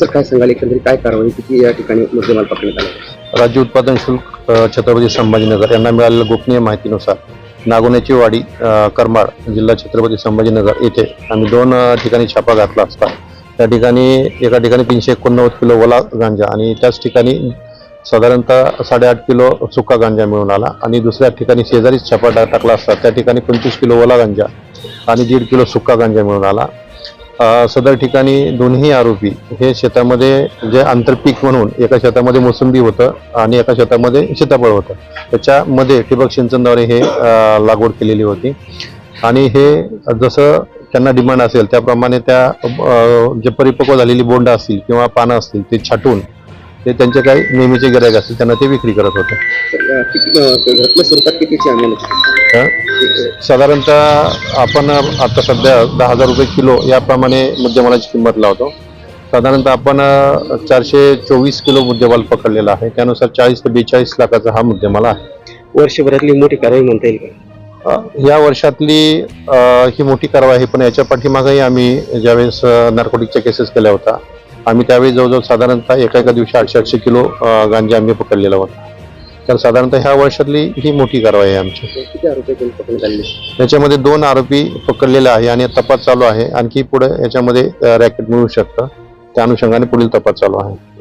Sir काय सांगाल? एकंदरीत काय कारवाई किती या ठिकाणी मुद्देमाल पकडण्यात आला? राज्य उत्पादन शुल्क छत्रपती संभाजीनगर यांना मिळालेल्या गोपनीय माहितीनुसार नागोण्याची वाडी करमाड जिल्हा छत्रपती संभाजीनगर येथे आम्ही दोन ठिकाणी छापा घातला असता. त्या ठिकाणी एका ठिकाणी तीनशे एकोणनव्वद किलो ओला गांजा आणि त्याच ठिकाणी साधारणतः साडेआठ किलो सुका गांजा मिळून आला आणि दुसऱ्या ठिकाणी शेजारीच छापा टा- टाकला असता. त्या ठिकाणी पंचवीस किलो ओला गांजा आणि दीड किलो सुका गांजा मिळून आला. सदर ठिकाणी दोन्ही आरोपी हे शेतामध्ये जे आंतरपीक म्हणून एका शेतामध्ये मोसंबी होतं आणि एका शेतामध्ये सीताफळ होतं. त्याच्यामध्ये ठिबक सिंचनद्वारे हे लागवड केलेली होती. आणि हे जसं त्यांना डिमांड असेल त्याप्रमाणे त्या जे परिपक्व झालेली बोंड असतील किंवा पानं असतील ते छाटून ते त्यांचे काही नेहमीचे गिरायक असतील त्यांना ते विक्री करत होते. साधारणतः आपण आता सध्या दहा हजार रुपये किलो याप्रमाणे मुद्देमालाची किंमत लावतो. साधारणतः आपण चारशे चोवीस किलो मुद्देमाल पकडलेला आहे. त्यानुसार चाळीस ते बेचाळीस लाखाचा हा मुद्देमाल आहे. वर्षभरातली मोठी कारवाई म्हणता येईल का? या वर्षातली ही मोठी कारवाई आहे पण याच्या पाठीमागही आम्ही ज्यावेळेस नार्कोटिकच्या केसेस केल्या होत्या आम्ही त्यावेळी जवळजवळ साधारणतः एका एका दिवशी आठशे आठशे किलो गांजा आम्ही पकडलेला होता. तर साधारणतः ह्या वर्षातली ही मोठी कारवाई आहे आमची. किती आरोपी कोण पकडण्यात आले याच्यामध्ये दोन आरोपी पकडलेले आहे आणि तपास चालू आहे. आणखी पुढे याच्यामध्ये रॅकेट मिळू शकतं. त्या अनुषंगाने पुढील तपास चालू आहे.